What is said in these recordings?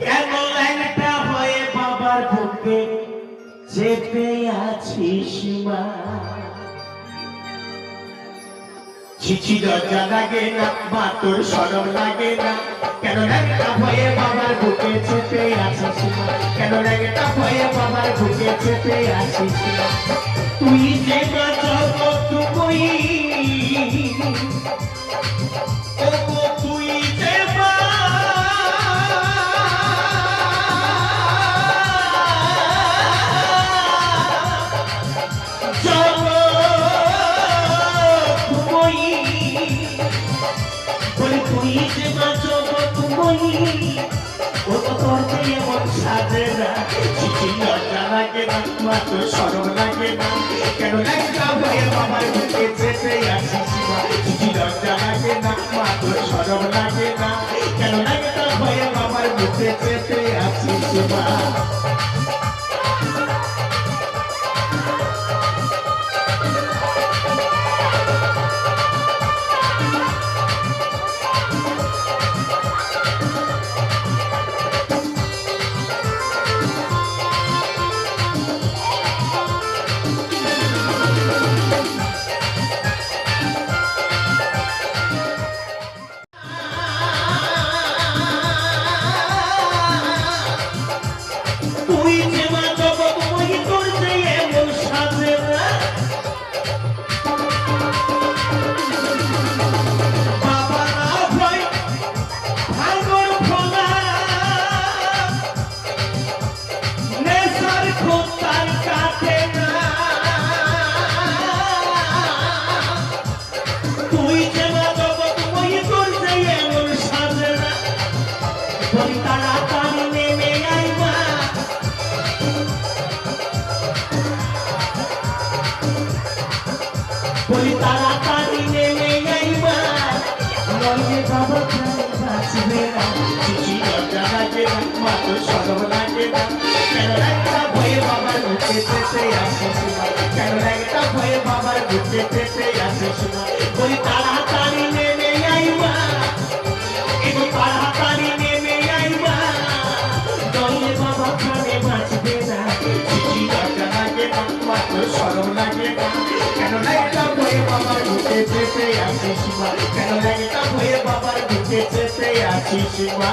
কেন ল্যাংটা হয়ে বাবার বুকে চেপে আছিস মা। ছিছি লজ্জা লাগে না মা তোর সরম লাগে না। কেন ল্যাংটা হয়ে বাবার বুকে চেপে আছিস মা। কেন ল্যাংটা হয়ে বাবার বুকে চেপে আছিস মা। তুই যে মা জগৎ তুই যে মা জগৎময়ী ও তো এমন সাজে না চিঠি লজ্জা লাগে না মা তো লাগে না কেন একটা হয়ে বাবার বুকে যেতে আসিস মা চিঠি লজ্জা লাগে না মা তো সরম লাগে না কেন একটা হয়ে বাবার বুকে যেতে আসিস বলি তাড়াতাড়ি নেমে আইবা নইলে বাবা প্রাণ বাঁচবে না। চিঠি লজ্জা লাগে না। কেন একটা ভয়ে বাবার বুকে পেতে আসে কেন একটা ভয়ে বুকে পেতে আসিস বলি তাড়াতাড়ি বুকে পেতে আসিস মা কেন একটা ভয়ে বাবার বুকে পেতে আসিস মা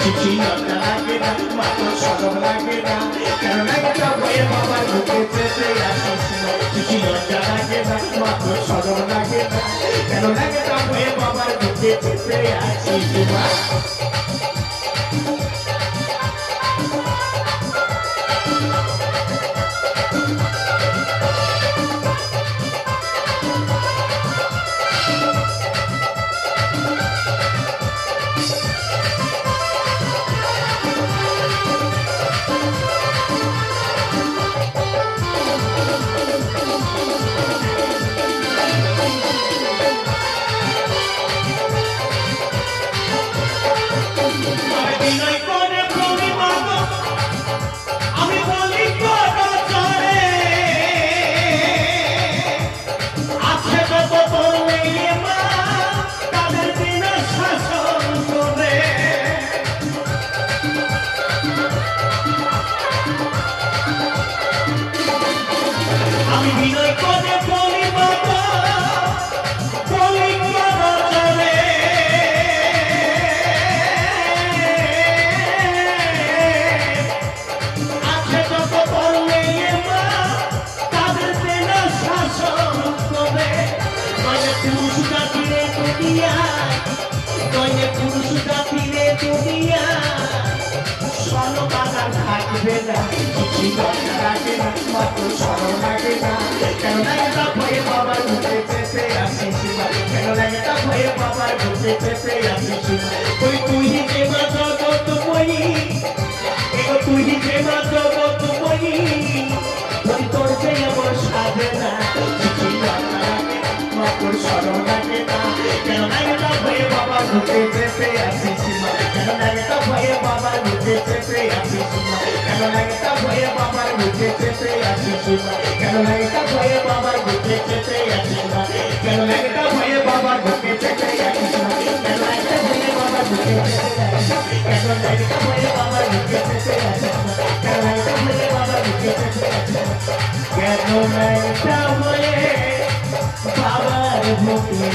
চিঠি লজ্জা লাগে না মাত্র সরম লাগে না কেন একটা ভয়ে বাবার মুখে চেপে আসিস না চিঠি লজ্জা লাগে না মাত্র সরম লাগে না কেন একটা ভয়ে বাবার মুখে চেপে আসিস না থাকবে না দরকার লাগে না মাত্র স্বর্ণ লাগে না। কেন তা ভয়ে বাবার ঘুরতে চেপে আসিস না কেন তা ভয়ে বাবার ঘুরতে চেপে আসিস না ওই তুই যে মা জগৎ মই এগো তুই যে মা জগৎ মই ওই তোর যে আমার সাজে না। কিছু দরকার লাগে না। কেন তা ভয়ে বাবার ঘুরতে চেপে আসিস না কেন তা ভয়ে বাবার ঘুরতে চেপে আসিস না কেন লাগে ভয়ে বাবার ঘুরতে চেপে আসিস না কেন লাগে ভয়ে বাবার ঘুরতে চেপে আসিস না কেন লাগে ভয়ে বাবার ঘুরতে চেপে আসিস না কেন লাগে ভয়ে বাবার ঘুরতে চেপে আসিস না কেন লাগে ভয়ে বাবার ঘুরতে চেপে আসিস না কেন লাগে ভয়ে বাবার ঘুরতে চেপে আসিস না কেন লাগে ভয়ে বাবার ঘুরতে